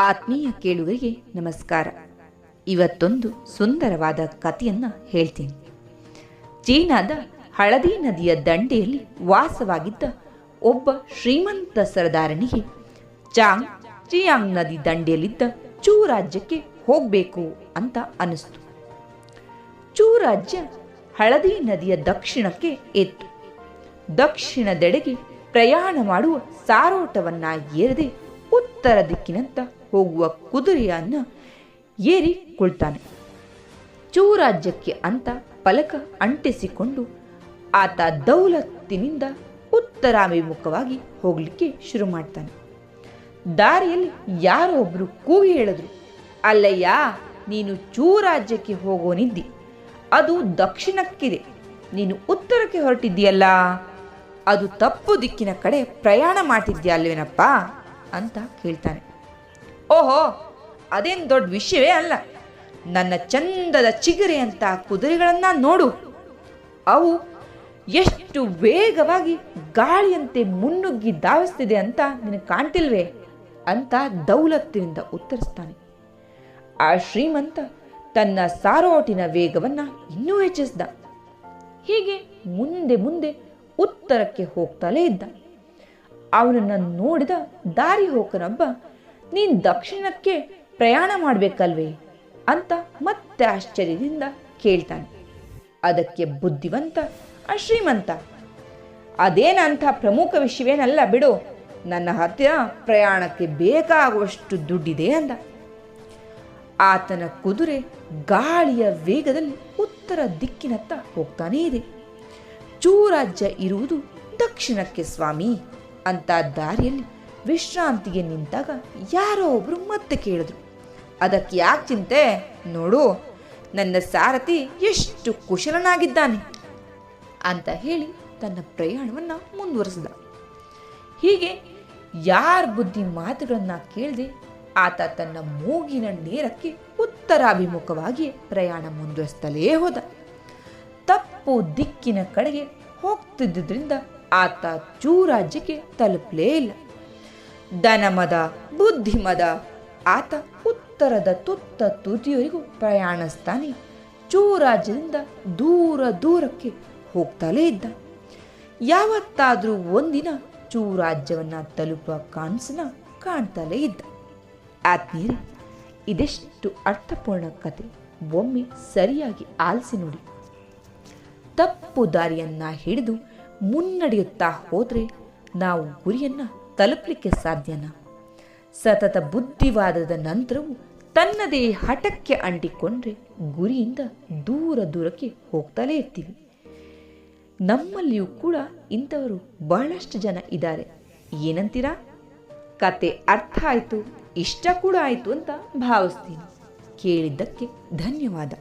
ಆತ್ಮೀಯ ಕೇಳುಗರಿಗೆ ನಮಸ್ಕಾರ. ಇವತ್ತೊಂದು ಸುಂದರವಾದ ಕಥೆಯನ್ನ ಹೇಳ್ತೀನಿ. ಚೀನಾದ ಹಳದಿ ನದಿಯ ದಂಡೆಯಲ್ಲಿ ವಾಸವಾಗಿದ್ದ ಒಬ್ಬ ಶ್ರೀಮಂತ ಸರದಾರನಿಗೆ ಚಾಂಗ್ ಚಿಯಾಂಗ್ ನದಿ ದಂಡೆಯಲ್ಲಿದ್ದ ಚೂ ರಾಜ್ಯಕ್ಕೆ ಹೋಗಬೇಕು ಅಂತ ಅನಿಸ್ತು. ಚೂ ರಾಜ್ಯ ಹಳದಿ ನದಿಯ ದಕ್ಷಿಣಕ್ಕೆ ಎತ್ತು. ದಕ್ಷಿಣದೆಡೆಗೆ ಪ್ರಯಾಣ ಮಾಡುವ ಸಾರೋಟವನ್ನ ಏರದೆ ಉತ್ತರ ದಿಕ್ಕಿನಂತ ಹೋಗುವ ಕುದುರೆಯನ್ನು ಏರಿ ಕುಳ್ತಾನೆ ಚೂ ರಾಜ್ಯಕ್ಕೆ ಅಂತ ಫಲಕ ಅಂಟಿಸಿಕೊಂಡು ಆತ ದೌಲತ್ತಿನಿಂದ ಉತ್ತರಾಭಿಮುಖವಾಗಿ ಹೋಗಲಿಕ್ಕೆ ಶುರು ಮಾಡ್ತಾನೆ. ದಾರಿಯಲ್ಲಿ ಯಾರೋ ಒಬ್ರು ಕೂಗಿ ಹೇಳಿದ್ರು, ಅಲ್ಲಯ್ಯ, ನೀನು ಚೂರಾಜ್ಯಕ್ಕೆ ಹೋಗೋನಿದ್ದಿ ಅದು ದಕ್ಷಿಣಕ್ಕಿದೆ. ನೀನು ಉತ್ತರಕ್ಕೆ ಹೊರಟಿದ್ದೀಯಲ್ಲ. ಅದು ತಪ್ಪು ದಿಕ್ಕಿನ ಕಡೆ ಪ್ರಯಾಣ ಮಾಡ್ತಿದ್ಯಾ ಅಲ್ವೇನಪ್ಪ? ಅಂತ ಕೇಳ್ತಾನೆ. ಓಹೋ, ಅದೇನು ದೊಡ್ಡ ವಿಷಯವೇ ಅಲ್ಲ. ನನ್ನ ಚಂದದ ಚಿಗರೆ ಅಂತ ಕುದುರೆಗಳನ್ನ ನೋಡು. ಅವು ಎಷ್ಟು ವೇಗವಾಗಿ ಗಾಳಿಯಂತೆ ಮುನ್ನುಗ್ಗಿ ಧಾವಿಸ್ತಿದೆ ಅಂತ ನಿನಗೆ ಕಾಣ್ತಿಲ್ವೇ ಅಂತ ದೌಲತ್ತಿನಿಂದ ಉತ್ತರಿಸ್ತಾನೆ. ಆ ಶ್ರೀಮಂತ ತನ್ನ ಸಾರೋಟಿನ ವೇಗವನ್ನ ಇನ್ನೂ ಹೆಚ್ಚಿಸಿದ. ಹೀಗೆ ಮುಂದೆ ಮುಂದೆ ಉತ್ತರಕ್ಕೆ ಹೋಗ್ತಲೇ ಇದ್ದ. ಅವನನ್ನು ನೋಡಿದ ದಾರಿ ಹೋಕನೊಬ್ಬ ನೀನ್ ದಕ್ಷಿಣಕ್ಕೆ ಪ್ರಯಾಣ ಮಾಡಬೇಕಲ್ವೇ ಅಂತ ಮತ್ತೆ ಆಶ್ಚರ್ಯದಿಂದ ಕೇಳ್ತಾನೆ. ಅದಕ್ಕೆ ಬುದ್ಧಿವಂತ ಆ ಶ್ರೀಮಂತ ಅದೇನಂಥ ಪ್ರಮುಖ ವಿಷಯವೇನಲ್ಲ ಬಿಡು, ನನ್ನ ಹತ್ತಿರ ಪ್ರಯಾಣಕ್ಕೆ ಬೇಕಾಗುವಷ್ಟು ದುಡ್ಡಿದೆ ಅಂದ. ಆತನ ಕುದುರೆ ಗಾಳಿಯ ವೇಗದಲ್ಲಿ ಉತ್ತರ ದಿಕ್ಕಿನತ್ತ ಹೋಗ್ತಾನೇ ಇದೆ. ಚೂರಾಜ್ಯ ಇರುವುದು ದಕ್ಷಿಣಕ್ಕೆ ಸ್ವಾಮಿ ಅಂತ ದಾರಿಯಲ್ಲಿ ವಿಶ್ರಾಂತಿಗೆ ನಿಂತಾಗ ಯಾರೋ ಒಬ್ರು ಮತ್ತೆ ಕೇಳಿದ್ರು. ಅದಕ್ಕೆ ಯಾಕೆ ಚಿಂತೆ? ನೋಡು, ನನ್ನ ಸಾರಥಿ ಎಷ್ಟು ಕುಶಲನಾಗಿದ್ದಾನೆ ಅಂತ ಹೇಳಿ ತನ್ನ ಪ್ರಯಾಣವನ್ನು ಮುಂದುವರೆಸಿದ. ಹೀಗೆ ಯಾರ ಬುದ್ಧಿ ಮಾತುಗಳನ್ನು ಕೇಳದೆ ಆತ ತನ್ನ ಮೂಗಿನ ನೇರಕ್ಕೆ ಉತ್ತರಾಭಿಮುಖವಾಗಿ ಪ್ರಯಾಣ ಮುಂದುವರಿಸ್ತಲೇ ಹೋದ. ತಪ್ಪು ದಿಕ್ಕಿನ ಕಡೆಗೆ ಹೋಗ್ತಿದ್ದರಿಂದ ಆತ ಚೂರಾಜ್ಯಕ್ಕೆ ತಲುಪಲೇ ಇಲ್ಲ. ದನಮದ, ಬುದ್ಧಿಮದ, ಆತ ಉತ್ತರದ ತುತ್ತ ತುದಿಯವರೆಗೂ ಪ್ರಯಾಣಿಸ್ತಾನೆ ಚೂರಾಜ್ಯದಿಂದ ದೂರ ದೂರಕ್ಕೆ ಹೋಗ್ತಲೇ ಇದ್ದ. ಯಾವತ್ತಾದರೂ ಒಂದಿನ ಚೂರಾಜ್ಯವನ್ನು ತಲುಪುವ ಕಾನ್ಸನ ಕಾಣ್ತಲೇ ಇದ್ದ. ಆತ್ಮೀಯರೇ, ಇದೆಷ್ಟು ಅರ್ಥಪೂರ್ಣ ಕತೆ. ಒಮ್ಮೆ ಸರಿಯಾಗಿ ಆಲಿಸಿ ನೋಡಿ. ತಪ್ಪು ದಾರಿಯನ್ನ ಹಿಡಿದು ಮುನ್ನಡೆಯುತ್ತಾ ಹೋದರೆ ನಾವು ಗುರಿಯನ್ನ ತಲುಪಲಿಕ್ಕೆ ಸಾಧ್ಯನಾ? ಸತತ ಬುದ್ಧಿವಾದದ ನಂತರವೂ ತನ್ನದೇ ಹಠಕ್ಕೆ ಅಂಟಿಕೊಂಡ್ರೆ ಗುರಿಯಿಂದ ದೂರ ದೂರಕ್ಕೆ ಹೋಗ್ತಲೇ ಇರ್ತೀವಿ. ನಮ್ಮಲ್ಲಿಯೂ ಕೂಡ ಇಂಥವರು ಬಹಳಷ್ಟು ಜನ ಇದ್ದಾರೆ. ಏನಂತೀರಾ? ಕತೆ ಅರ್ಥ ಆಯಿತು, ಇಷ್ಟ ಕೂಡ ಆಯಿತು ಅಂತ ಭಾವಿಸ್ತೀನಿ. ಕೇಳಿದ್ದಕ್ಕೆ ಧನ್ಯವಾದ.